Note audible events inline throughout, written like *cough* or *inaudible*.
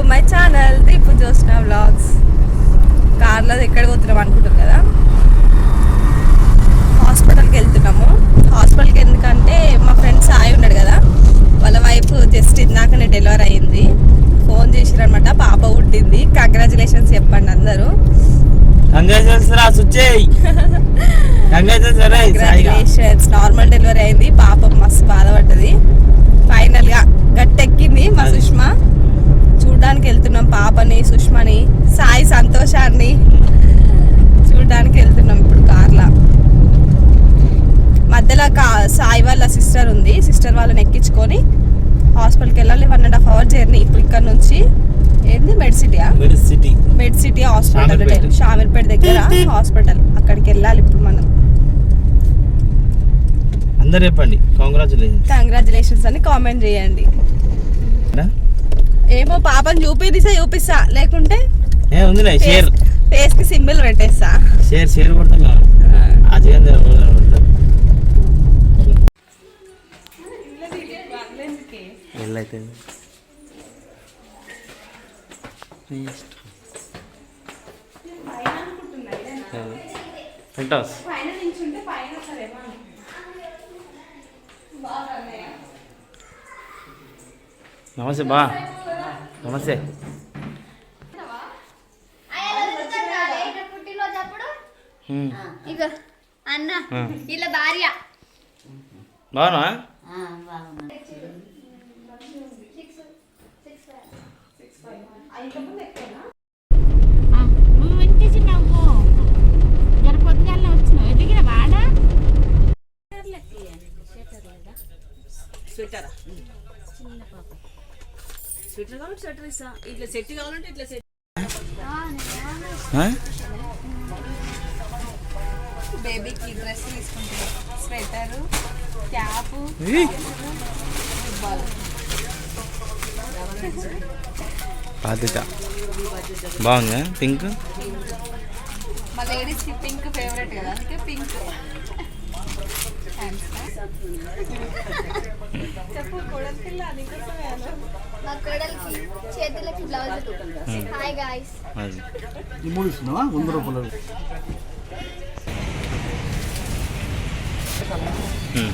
To my channel Deepu Jyotsna vlogs కార్లో ఎక్కడ పోతున్నాం అనుకుంటారు కదా? హాస్పిటల్కి వెళ్తున్నాము. హాస్పిటల్కి ఎందుకంటే మా ఫ్రెండ్ సాయి ఉన్నాడు కదా. వాళ్ళ వైఫ్ జస్ట్ ఇందాకనే డెలివరీ అయింది. ఫోన్ చేసిరనమాట పాప పుట్టింది. కంగ్రాచులేషన్స్ చెప్పండి అందరూ. కంగ్రాచులేషన్స్ నార్మల్ డెలివరీ అయింది. పాప మస్తు బాధపడ్డది. ఫైనల్గా గట్టెక్కింది మా సుష్మా. వెళ్తున్నాం పాపని సుష్మని సాయి సంతోషాన్ని చూడడానికి వెళ్తున్నాం ఇప్పుడు కార్లా. మధ్యలో కా సాయి వాళ్ళ సిస్టర్ ఉంది సిస్టర్ వాళ్ళని ఎక్కించుకొని హాస్పిటల్కి వెళ్ళాలి one and half hour journey. ఇప్పుడు ఇక్కడ నుంచి ఏంది? మెడ్సిటీయా Medi City. Med City hospital. Shamirpet. దగ్గర హాస్పిటల్. అక్కడికి వెళ్ళాలి ఇప్పుడు మనం. అందరు చెప్పండి. కంగ్రాచులేషన్స్ కంగ్రాచులేషన్స్ అని కామెంట్ చేయండి. ఏమో పాపని చూపిదిసా చూపిస్తా. లేకుంటే ఏ ఉందిలే షేర్. ఫేస్కి సింబల్ పెట్టేస్తా. షేర్ షేర్ కొడతా వెళ్ళైతే హౌస్ నమస్తే బా. నమస్తే. హ్మ్. ఇక అన్న ఆ. ఇలా భార్య. బాగున్నా వెంకటేసి నవ్వు జర పొద్దుగాల వచ్చినావు ఎదిగిన వాడా స్వెటర్ కావాలంటే స్వెటర్ ఇస్తా. ఇట్లా సెట్ కావాలంటే ఇట్లా సెట్. ఆ? బేబీకి డ్రెస్ తీసుకుంటారు స్వెటర్ క్యాప్? బాధ్యత. బాగుందా? పింక్? మా లేడీస్కి పింక్ ఫేవరెట్ కదా అందుకే పింక్. చెప్పు కోడలి పిల్ల నీకోసమే అను. మా కోడలికి చేతులకి బ్లౌజ్ హాయ్ గాయస్ అది ఈ మూడు ఇస్తున్నావా వంద రూపాయలు. హ్మ్.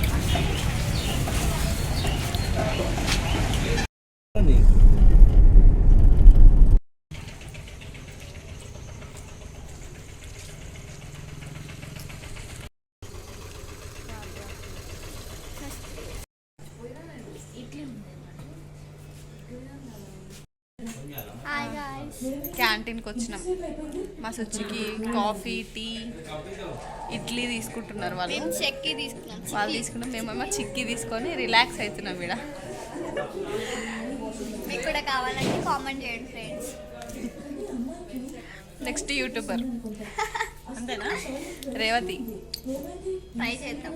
హాయ్ గాయస్ క్యాంటీన్కి వచ్చినాం. మా సుచ్చికి కాఫీ టీ ఇడ్లీ తీసుకుంటున్నారు వాళ్ళు. చెక్కి తీసుకున్నాం. వాళ్ళు తీసుకున్నాం. మేమేమో చిక్కీ తీసుకొని రిలాక్స్ అవుతున్నాం ఇక్కడ మీకు కూడా కావాలంటే కామెంట్ చేయండి ఫ్రెండ్స్ నెక్స్ట్ యూట్యూబర్ అంతేనా? రేవతి. ట్రై చేద్దాం.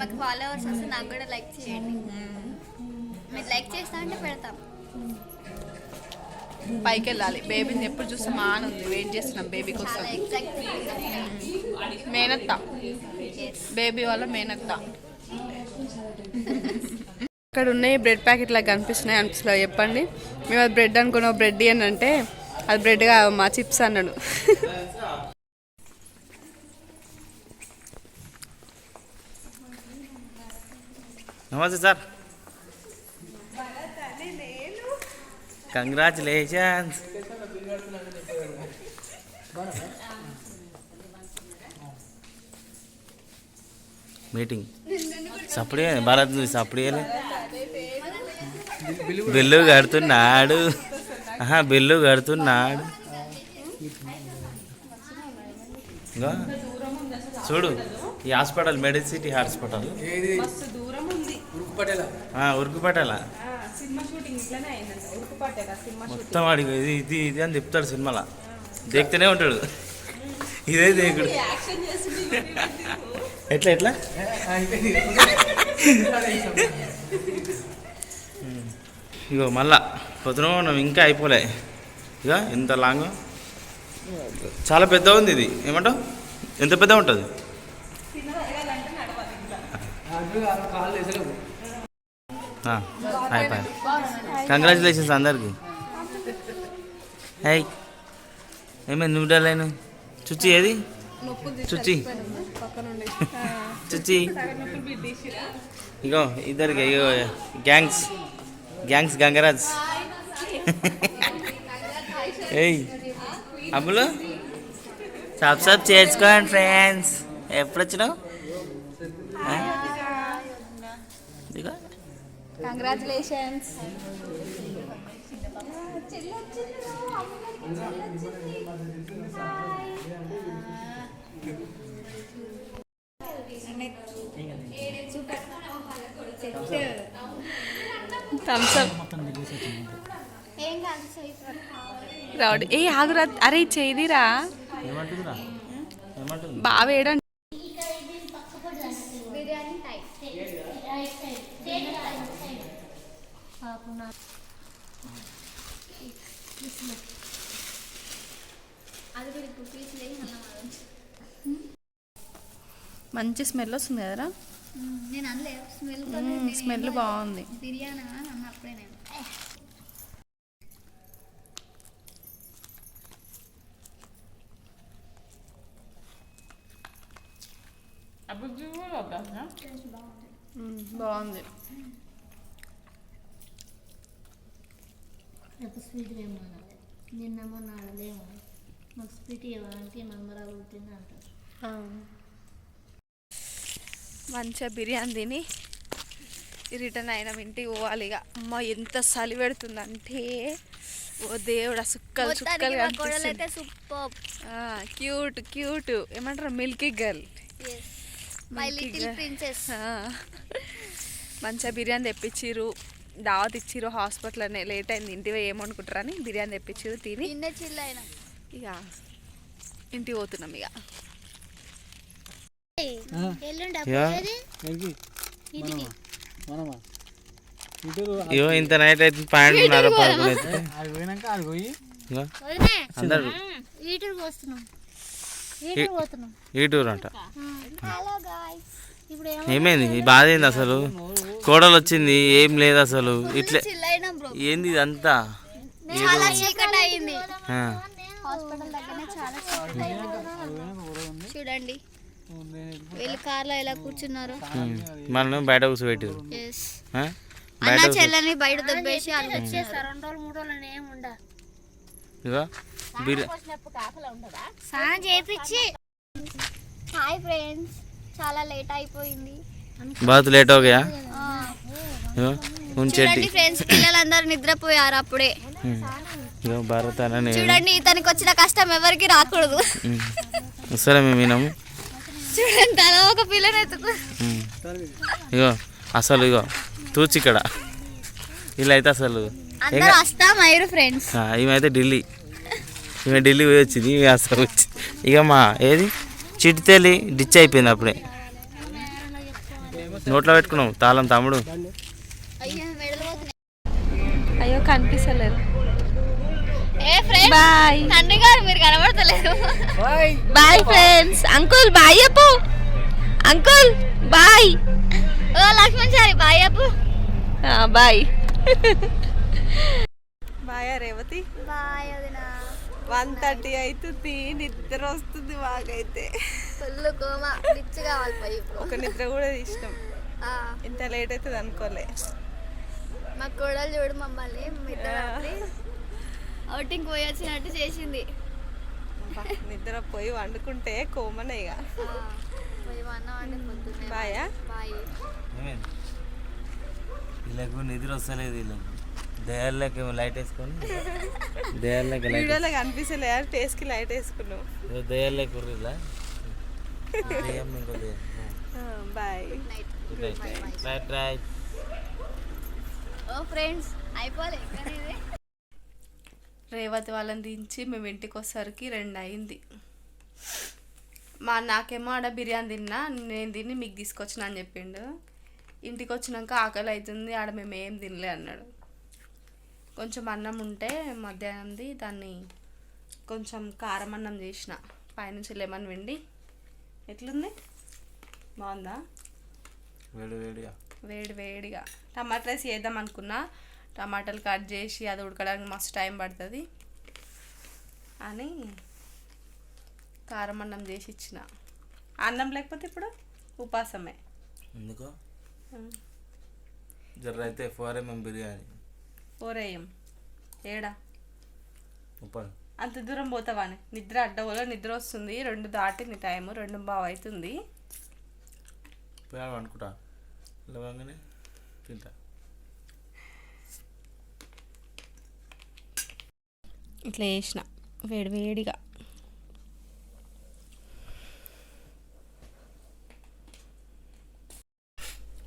మాకు ఫాలోవర్స్ వస్తే నాకు కూడా లైక్ చేయండి. మీరు లైక్ చేస్తా అంటే పెడతాం. పైకి వెళ్ళాలి బేబీని ఎప్పుడు చూస్తే మాన ఉంది వెయిట్ చేస్తున్నాం బేబీ కోసం. మేనత్త. బేబీ వాళ్ళ మేనత్త. ఇక్కడ ఉన్నాయి బ్రెడ్ ప్యాకెట్ లాగా కనిపిస్తున్నాయి అనిపిస్తుంది చెప్పండి. మేము అది బ్రెడ్ అనుకున్నాం బ్రెడ్ అని అంటే అది బ్రెడ్ మా చిప్స్ అన్నాడు. నమస్తే సార్. కంగ్రాచులేషన్స్ మీటింగ్ సప్పుడే భారత్ సప్పుడే బిల్లు కడుతున్నాడు ఆహా బిల్లు కడుతున్నాడు ఇంకా చూడు ఈ హాస్పిటల్ మెడిసిటీ హాస్పిటల్. ఆ, ఉరుకుపేటలా. మొత్తం వాడికి ఇది ఇది ఇది అని చెప్తాడు సినిమాలో. దేక్తూనే ఉంటాడు. ఇదే దేకుడు. ఎట్లా ఎట్లా. ఇగో మళ్ళా పొద్దున మనం ఇంకా అయిపోలే. ఇక ఇంత లాంగ్? చాలా పెద్ద ఉంది ఇది. ఏమంటావు? ఎంత పెద్ద ఉంటుంది? అయిపోయి కంగ్రాచులేషన్స్ అందరికి. హై ఏమైంది నూడలేను చుచ్చి ఏది? చుచ్చి. చుచ్చి. ఇగో ఇద్దరికి ఇగో గ్యాంగ్స్ గ్యాంగ్స్ గంగరాజ్ ఏయ్ అమ్ములు? సబ్స్క్రైబ్ చేసుకోండి ఫ్రెండ్స్ ఎప్పుడు వచ్చినావు? ఇదిగో. కంగ్రాచులేషన్స్. రౌడ్ ఏ ఆగురా అరే చేదిరా బాగా వేయడం బిర్యానీ టైప్ అది కూడా ఇప్పుడు పీస్ లేని అన్నం అది. మంచి స్మెల్ వస్తుంది కదరా? నేను స్మెల్ స్మెల్ బాగుంది. బిర్యానీ అని అన్న అప్పుడే నేను. మ్మ్, బాగుంది నాకు స్వీట్ ఏమో నిన్న మొన్న ఆడలేమో మాకు స్వీట్ ఇవ్వాలంటే మంగళాలు పుట్టింది అంటారు. మంచిగా బిర్యానీ తిని రిటర్న్ అయిన ఇంటికి పోవాలి ఇక. అమ్మ ఎంత చలి పెడుతుందంటే ఓ దేవుడా సుక్కలు సుక్కలు క్యూట్ క్యూట్. ఏమంటారు? Milky girl. My little. Princess మంచిగా బిర్యానీ తెప్పించిర్రు. దావత్ ఇచ్చిర్రు హాస్పిటల్లోనే. లేట్ అయింది. ఇంటికి పోయి ఏమనుకుంటారని బిర్యానీ తెప్పించిర్రు తిని ఇక ఇంటికి పోతున్నాం ఇక. ఇగో ఇంత నైట్ అయితే పాయింట్న్నర పడుకుని అయితే అది పోయినాక అది పోయి. ఇగో. వదినే. అందరు. ఈటూరు అంట హలో గాయ్స్ ఇప్పుడు ఏమో ఏమైంది? ఈ బాధ ఏంది అసలు? కోడలు వచ్చింది ఏం లేదు అసలు. ఇట్లే ఏంది ఇదంతా? చూడండి. వీళ్ళు కార్లో ఎలా కూర్చున్నారు. మనల్ని బయట కూర్చోబెట్టారు. బయట చెల్లని బయట దొబ్బేసి వాళ్ళు వచ్చేస్తారు రెండు రోజులు మూడు రోజులు ఏం ఉండ? ఇగో బిర్యా స్నానం చేయించి హాయ్ ఫ్రెండ్స్ చాలా లేట్ అయిపోయింది. బాత్ లేట్ అవుగా చూడండి ఫ్రెండ్స్ పిల్లలందరూ నిద్రపోయారు అప్పుడే. ఇగో భారత్ చూడండి ఇతనికి వచ్చిన కష్టం ఎవరికి రాకూడదు. వస్తారా మేము వినము చూడండి తల ఒక పిల్లని ఎత్తుకు. ఇగో అసలు ఇగో తూచి ఇక్కడ ఇలా అయితే అసలు అందరూ వస్తాం అయ్యారు ఫ్రెండ్స్ ఆ, ఈమె అయితే ఢిల్లీ. ఈమె ఢిల్లీ పోయి వచ్చింది ఈమె అసలు ఇక మా ఏది? చిట్తెలి డిచ్ అయిపోయింది అప్పుడే. నోట్లో పెట్టుకున్నాం తాళం తమ్ముడు. అయ్యో మెడలు అయ్యో కనిపిస్తలేదు. ఏ ఫ్రెండ్స్ బాయ్ తండ్రి గారు మీరు కనబడతలేదు. బాయ్ ఫ్రెండ్స్ అంకుల్ బాయ్ చెప్పు అంకుల్ బాయ్ ఓ Laxman Chari bye Appu. Bye *laughs* bye Revathi? One thirty అవుతుంది నిద్ర వస్తుంది ఇప్పుడు. ఒక నిద్ర కూడా ఇష్టం ఆ, ఇంత లేట్ అవుతుంది అనుకోలే. మా కోడలు చూడు మమ్మల్ని అవుటింగ్ పోయి వచ్చినట్టు చేసింది. నిద్ర పోయి వండుకుంటే కోమనే ఇక బాయా? బాయ్. వీళ్ళకు నిద్ర వస్తలేదు వీళ్ళకు. దయాల్లోకి లైట్ వేసుకొని లైట్ వీడియోలో కనిపిస్తలే ఫేస్కి లైట్ వేసుకున్నావు. ఇంకో దయ్యం బాయ్. నైట్ రైట్ రైట్ ఓ ఫ్రెండ్స్ అయిపోలే రేవతి వాళ్ళని దించి మేము ఇంటికి వచ్చేసరికి రెండు అయింది. మా నాకేమో ఆడ బిర్యానీ తిన్నా నేను తిని మీకు తీసుకొచ్చిన అని చెప్పిండు. ఇంటికి వచ్చినాక ఆకలి అవుతుంది ఆడ మేము ఏం తినలే అన్నాడు. కొంచెం అన్నం ఉంటే మధ్యాహ్నంది దాన్ని కొంచెం కారం అన్నం చేసిన. పైనుంచి లెమన్ వెండి ఎట్లుంది? బాగుందా? వేడి వేడిగా. వేడి వేడిగా. టమాటా రైస్ చేద్దాం అనుకున్నా. టమాటాలు కట్ చేసి అది ఉడకడానికి మస్తు టైం పడుతుంది అని కారం అన్నం చేసి ఇచ్చిన. అన్నం లేకపోతే ఇప్పుడు ఉపాసమే. ఎందుకో? జర్ర అయితే ఫోర్ ఎంఎం బిర్యానీ. ఓరేయం ఏడా? అంత దూరం పోతావాని. నిద్ర అడ్డవలో నిద్ర వస్తుంది. రెండు దాటింది టైం రెండు బావు అవుతుంది అనుకుంటా. లేవగానే తింటా. ఇట్లా వేసిన వేడి వేడిగా.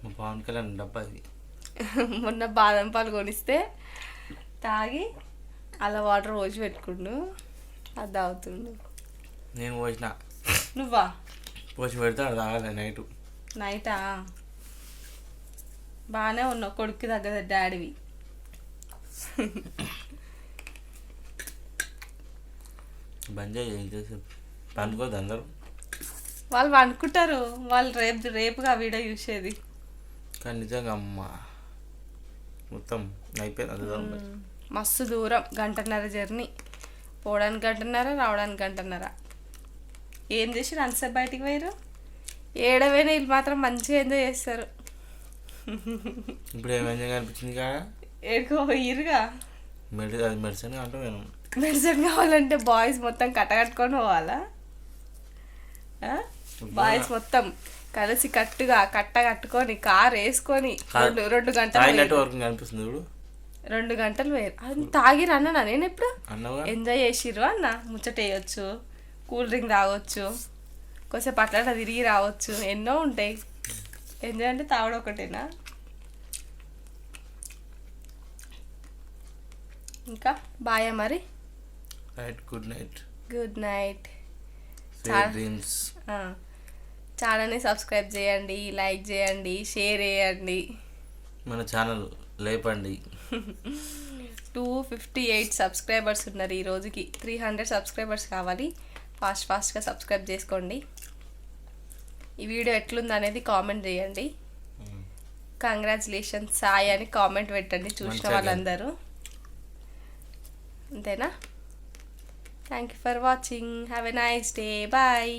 మా పవన్ కళ్యాణ్ డబ్బా ఇది మొన్న బాదం పాలు కొనిస్తే తాగి అలా వాటర్ పోసి పెట్టుకుండు. అది తాగుతుండు. నేను పోసిన. నువ్వా? పోసి పెడితే అది తాగాలి నైట్. నైటా? బాగానే ఉన్నావు కొడుకు దగ్గర డాడీవి. బంద్ చేసి పండుకోద్దు అందరూ? వాళ్ళు అనుకుంటారు వాళ్ళు రేపు రేపుగా వీడియో చూసేది. కానీ నిజంగా అమ్మ. మొత్తం అయిపోయింది. మస్తు దూరం గంటన్నర జర్నీ. పోవడానికి గంటన్నర రావడానికి గంటన్నర. ఏం చేసి అంతసేపు బయటికి పోయారు ఏడవైనా వీళ్ళు మాత్రం మంచిగా ఎంజాయ్ చేస్తారు. ఇప్పుడు ఏం ఎంజాయ్ అనిపించింది కాడ? ఏడుకో పోయిరుగా మెడి అది మెడిసిన్ అంటూ నేను మెడిసిన్ కావాలంటే బాయ్స్ మొత్తం కట్టకట్టుకొని పోవాలా? బాయ్స్ మొత్తం కలిసి కట్టుగా కట్ట కట్టుకొని కార్ వేసుకొని రెండు రెండు గంటలు అనిపిస్తుంది ఇప్పుడు రెండు గంటలు వేరు అది తాగిరు అన్నా నేను ఎప్పుడు? ఎంజాయ్ చేసిర్రు అన్న. ముచ్చట వేయచ్చు కూల్ డ్రింక్ తాగొచ్చు కొంచెం అట్లా తిరిగి రావచ్చు. ఎన్నో ఉంటాయి. ఎంజాయ్ అంటే తాగడం ఒకటేనా? ఇంకా? బాయా మరి? Right good night good night dreams ఛానల్ని సబ్స్క్రైబ్ చేయండి లైక్ చేయండి షేర్ చేయండి. మన ఛానల్ లేపండి. టూ ఫిఫ్టీ ఎయిట్ సబ్స్క్రైబర్స్ ఉన్నారు ఈ రోజుకి. త్రీ హండ్రెడ్ సబ్స్క్రైబర్స్ కావాలి. ఫాస్ట్ ఫాస్ట్గా సబ్స్క్రైబ్ చేసుకోండి. ఈ వీడియో ఎట్లుంది అనేది కామెంట్ చేయండి. కంగ్రాచులేషన్స్ సాయి అని కామెంట్ పెట్టండి చూసిన వాళ్ళందరూ. అంతేనా? Thank you for watching have a nice day bye